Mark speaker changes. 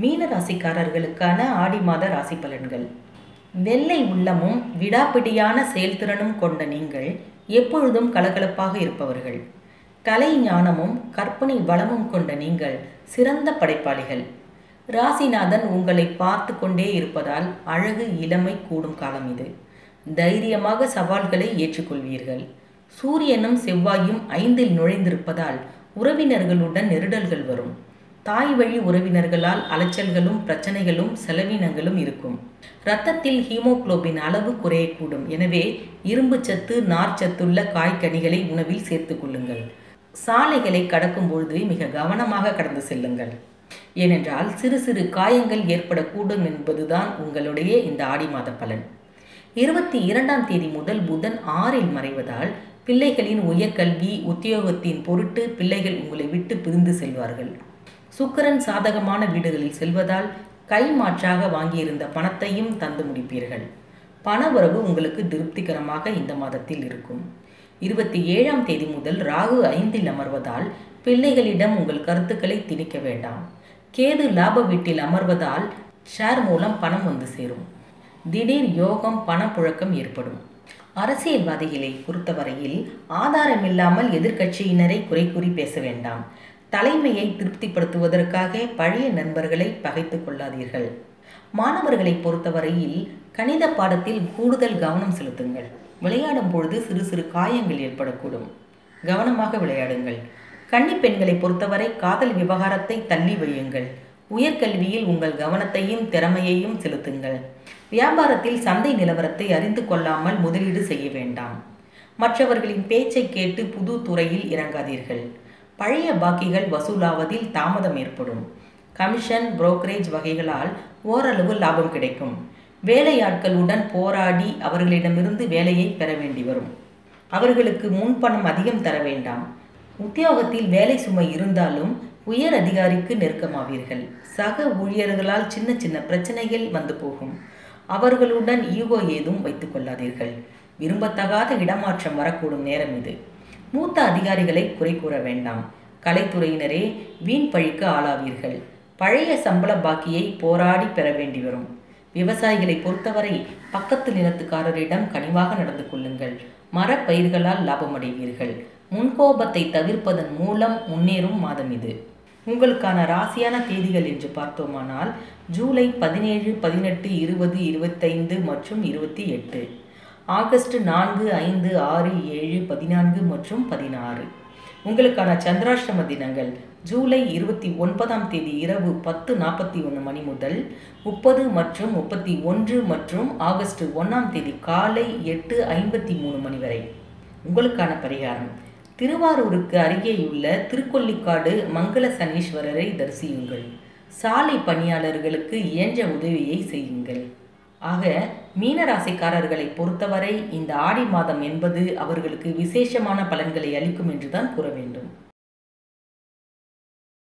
Speaker 1: மீன ராசிக்காரர்களுக்கான ஆடி மாத ராசி பலன்கள். வெள்ளை உள்ளமும் விடாப்பிடியான செயல்திறனும் கொண்ட நீங்கள் எப்பொழுதும் கலகலப்பாக இருப்பவர்கள். கலை ஞானமும் கற்பனை வளமும் கொண்ட நீங்கள் சிறந்த படைப்பாளிகள். ராசிநாதன் உங்களை பார்த்து கொண்டே இருப்பதால் அழகு இளமை கூடும் காலம் இது. தைரியமாக சவால்களை ஏற்றுக்கொள்வீர்கள். சூரியனும் செவ்வாயும் ஐந்தில் நுழைந்திருப்பதால் உறவினர்களுடன் நெருடல்கள் வரும். தாய் வழி உறவினர்களால் அலைச்சல்களும் பிரச்சனைகளும் செலவினங்களும் இருக்கும். இரத்தத்தில் ஹீமோகுளோபின் அளவு குறையக்கூடும். எனவே இரும்பு சத்து நார்ச்சத்துள்ள காய்கனிகளை உணவில் சேர்த்துக்கொள்ளுங்கள் சாலைகளை கடக்கும் பொழுது மிக கவனமாக கடந்து செல்லுங்கள். ஏனென்றால் சிறு சிறு காயங்கள் ஏற்படக்கூடும் என்பதுதான் உங்களுடைய இந்த ஆடி மாத பலன். இருபத்தி இரண்டாம் தேதி முதல் புதன் ஆறில் மறைவதால் பிள்ளைகளின் உயர்கல்வி உத்தியோகத்தின் பொருட்டு பிள்ளைகள் உங்களை விட்டு பிரிந்து செல்வார்கள். சுக்கரன் சாதகமான வீடுகளில் செல்வதால் கை மாற்றாக வாங்கியிருந்த பணத்தையும் தந்து முடிப்பீர்கள். பண உறவு உங்களுக்கு திருப்திகரமாக இந்த மாதத்தில் இருக்கும். இருபத்தி ஏழாம் தேதி முதல் ராகு ஐந்தில் அமர்வதால் பிள்ளைகளிடம் உங்கள் கருத்துக்களை திணிக்க வேண்டாம். கேது லாப வீட்டில் அமர்வதால் ஷேர் மூலம் பணம் வந்து சேரும். திடீர் யோகம் பணப்புழக்கம் ஏற்படும். அரசியல்வாதிகளை பொறுத்தவரையில் ஆதாரமில்லாமல் எதிர்க்கட்சியினரை குறை கூறி பேச வேண்டாம். தலைமையை திருப்திப்படுத்துவதற்காக பழைய நண்பர்களை பகைத்து கொள்ளாதீர்கள். மாணவர்களை பொறுத்தவரையில் கணித பாடத்தில் கூடுதல் கவனம் செலுத்துங்கள். விளையாடும் பொழுது சிறு சிறு காயங்கள் ஏற்படக்கூடும். கவனமாக விளையாடுங்கள். கன்னி பெண்களை பொறுத்தவரை காதல் விவகாரத்தை தள்ளி வையுங்கள். உயர்கல்வியில் உங்கள் கவனத்தையும் திறமையையும் செலுத்துங்கள். வியாபாரத்தில் சந்தை நிலவரத்தை அறிந்து கொள்ளாமல் முதலீடு செய்ய வேண்டாம். மற்றவர்களின் பேச்சை கேட்டு புது துறையில் இறங்காதீர்கள். பழைய பாக்கிகள் வசூலாவதில் தாமதம் ஏற்படும். கமிஷன் புரோக்கரேஜ் வகைகளால் ஓரளவு லாபம் கிடைக்கும். வேலையாட்களுடன் போராடி அவர்களிடமிருந்து வேலையை பெற வேண்டி வரும். அவர்களுக்கு முன்பணம் அதிகம் தர வேண்டாம். உத்தியோகத்தில் வேலை சுமை இருந்தாலும் உயர் அதிகாரிக்கு நெருக்கமாவீர்கள். சக ஊழியர்களால் சின்ன சின்ன பிரச்சனைகள் வந்து போகும். அவர்களுடன் ஈகோ ஏதும் வைத்துக் கொள்ளாதீர்கள். விரும்பத்தகாத இடமாற்றம் வரக்கூடும் நேரம் இது. மூத்த அதிகாரிகளை குறை கூற வேண்டாம். கலைத்துறையினரே வீண் பழிக்கு ஆளாவீர்கள். பழைய சம்பள பாக்கியை போராடி பெற வேண்டி வரும். விவசாயிகளை பொறுத்தவரை பக்கத்து நிலத்துக்காரரிடம் கனிவாக நடந்து கொள்ளுங்கள். மரப்பயிர்களால் லாபமடைவீர்கள். முன்கோபத்தை தவிர்ப்பதன் மூலம் முன்னேறும் மாதம் இது. உங்களுக்கான ராசியான தேதிகள் என்று பார்த்தோமானால் ஜூலை பதினேழு பதினெட்டு இருபது இருபத்தைந்து மற்றும் இருபத்தி எட்டு. ஆகஸ்ட் நான்கு ஐந்து ஆறு ஏழு பதினான்கு மற்றும் பதினாறு. உங்களுக்கான சந்திராஷ்டம தினங்கள் ஜூலை இருபத்தி ஒன்பதாம் தேதி இரவு பத்து நாற்பத்தி ஒன்று மணி முதல் முப்பது மற்றும் முப்பத்தி ஒன்று மற்றும் ஆகஸ்ட் ஒன்றாம் தேதி காலை எட்டு ஐம்பத்தி மூணு மணி வரை. உங்களுக்கான பரிகாரம். திருவாரூருக்கு அருகேயுள்ள திருக்கொல்லிக்காடு மங்கள சனீஸ்வரரை தரிசியுங்கள். சாலை பணியாளர்களுக்கு இயன்ற உதவியை செய்யுங்கள். ஆக மீனராசிக்காரர்களை பொறுத்தவரை இந்த ஆடி மாதம் என்பது அவர்களுக்கு விசேஷமான பலன்களை அளிக்கும் என்றுதான் கூற வேண்டும்.